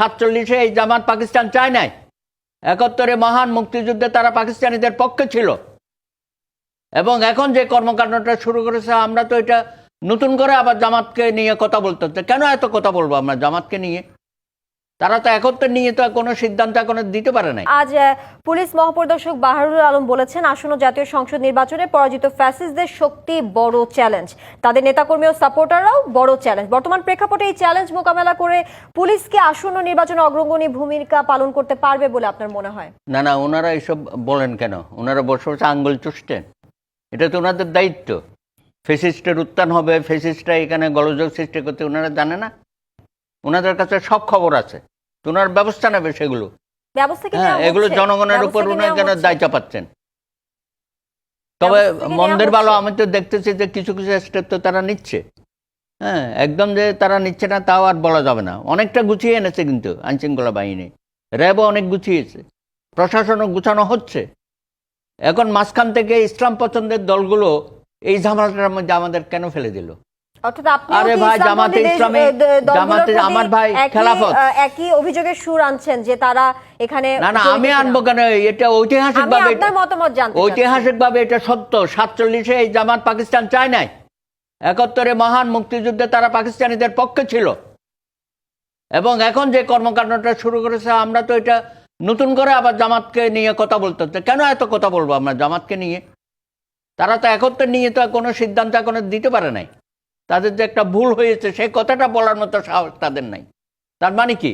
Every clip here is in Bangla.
সাতচল্লিশে এই জামাত পাকিস্তান চায় নাই। একাত্তরে মহান মুক্তিযুদ্ধে তারা পাকিস্তানিদের পক্ষে ছিল। এবং এখন যে কর্মকাণ্ডটা শুরু করেছে, আমরা তো এটা নতুন করে আবার জামাতকে নিয়ে কথা বলতে কেন এত কথা বলব আমরা জামাতকে নিয়ে? তারা তো একত্রে নিয়ে তো কোনো সিদ্ধান্ত এখনও দিতে পারে না আজ পুলিশ মহাপরিদর্শক বাহারুল আলম বলেছেন আসন্ন জাতীয় সংসদ নির্বাচনে পরাজিত ফ্যাসিস্টদের শক্তি বড় চ্যালেঞ্জ। তাদের নেতাকর্মী ও সাপোর্টাররাও বড় চ্যালেঞ্জ। বর্তমান প্রেক্ষাপটে এই চ্যালেঞ্জ মোকাবেলা করে পুলিশকে আসন্ন নির্বাচনে অগ্রগণী ভূমিকা পালন করতে পারবে বলে আপনার মনে হয়? না না ওনারা এসব বলেন কেন? ওনারা বসে বসে আঙ্গুল চুষতেন এটা তো ওনাদের দায়িত্ব। ফেসিস্টের উত্থান হবে ফেসিস্টরা এখানে গলযোগ সৃষ্টি করতে ওনারা জানে না। ওনাদের কাছে সব খবর আছে। তো ওনার ব্যবস্থা নেবে সেগুলো। হ্যাঁ এগুলো জনগণের উপর ব্যবস্থা কি উনি নেওয়া কেন হচ্ছে? দায় চাপাচ্ছেন তবে মন্দের ভালো আমি তো দেখতেছি যে কিছু কিছু স্টেপ তো তারা নিচ্ছে। হ্যাঁ একদম যে তারা নিচ্ছে না তাও আর বলা যাবে না। অনেকটা গুছিয়ে এনেছে কিন্তু আইনশৃঙ্খলা বাহিনী। র্যাবও অনেক গুছিয়েছে। প্রশাসনও গুছানো হচ্ছে। এখন মাঝখান থেকে ইসলাম পছন্দের দলগুলো এই ঝামেলাটার মধ্যে আমাদের কেন ফেলে দিল? আরে ভাই, জামাতে ইসলামী, জামাতে আমার ভাই খেলাফত। একই অভিযোগের সুর আনছেন যে তারা এখানে না না আমি আনব কেন? এটা ঐতিহাসিক ভাবে আপনার মতামত জানতে ঐতিহাসিক ভাবে এটা সত্য। সাতচল্লিশে এই জামাত পাকিস্তান চায় নাই। একাত্তরে মহান মুক্তিযুদ্ধে তারা পাকিস্তানিদের পক্ষে ছিল। এবং এখন যে কর্মকাণ্ডটা শুরু করেছে আমরা তো এটা নতুন করে আবার জামাতকে নিয়ে কথা বলতে হচ্ছে। কেন এত কথা বলব আমরা জামাতকে নিয়ে? তারা তো একত্রে নিয়ে তো কোনো সিদ্ধান্ত এখনও দিতে পারে নাই। তাদের যে একটা ভুল হয়েছে সেই কথাটা বলার মতো সাহস তাদের নাই। তার মানে কি?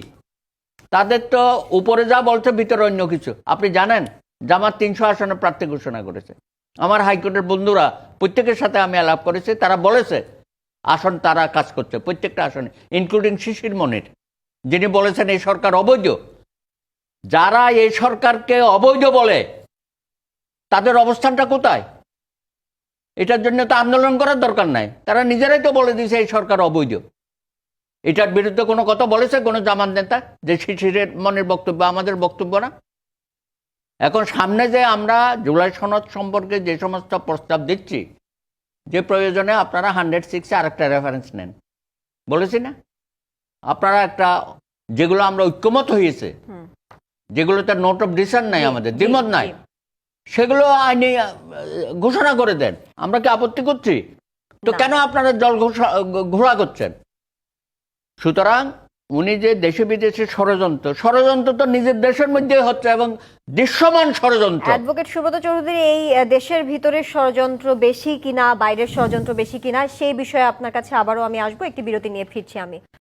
তাদের তো উপরে যা বলছে, ভিতরে অন্য কিছু। আপনি জানেন, জামাত তিনশো আসনে প্রার্থী ঘোষণা করেছে। আমার হাইকোর্টের বন্ধুরা প্রত্যেকের সাথে আমি আলাপ করেছি, তারা বলেছে, আসন তারা কাজ করছে, প্রত্যেকটা আসনে ইনক্লুডিং শিশির মনির। যিনি বলেছেন, এই সরকার অবৈধ। যারা এই সরকারকে অবৈধ বলে, তাদের অবস্থানটা কোথায়? এটার জন্য তো আন্দোলন করার দরকার নাই। তারা নিজেরাই তো বলে দিয়েছে এই সরকার অবৈধ। এটার বিরুদ্ধে কোনো কথা বলেছে কোনো জামান নেতা? যে শিশিরের মনের বক্তব্য আমাদের বক্তব্য না? এখন সামনে যে আমরা জুলাই সনদ সম্পর্কে যে সমস্ত প্রস্তাব দিচ্ছি যে প্রয়োজনে আপনারা হান্ড্রেড সিক্সে আরেকটা রেফারেন্স নেন। বলেছি না? আপনারা একটা যেগুলো আমরা ঐক্যমত হয়েছে যেগুলোতে নোট অফ ডিসিশন নাই আমাদের দ্বিমত নাই। সেগুলো আইনি ঘোষণা করে দেন। আমরা কি আপত্তি করছি? তো কেন আপনারা জল ঘোষা- ঘোড়া করছেন? সুতরাং উনি যে দেশে বিদেশে ষড়যন্ত্র ষড়যন্ত্র তো নিজের দেশের মধ্যে হচ্ছে এবং দৃশ্যমান ষড়যন্ত্র। অ্যাডভোকেট সুব্রত চৌধুরী এই দেশের ভিতরের ষড়যন্ত্র বেশি কিনা বাইরের ষড়যন্ত্র বেশি কিনা সেই বিষয়ে আপনার কাছে আবারও আমি আসব একটি বিরতি নিয়ে ফিরছি আমি।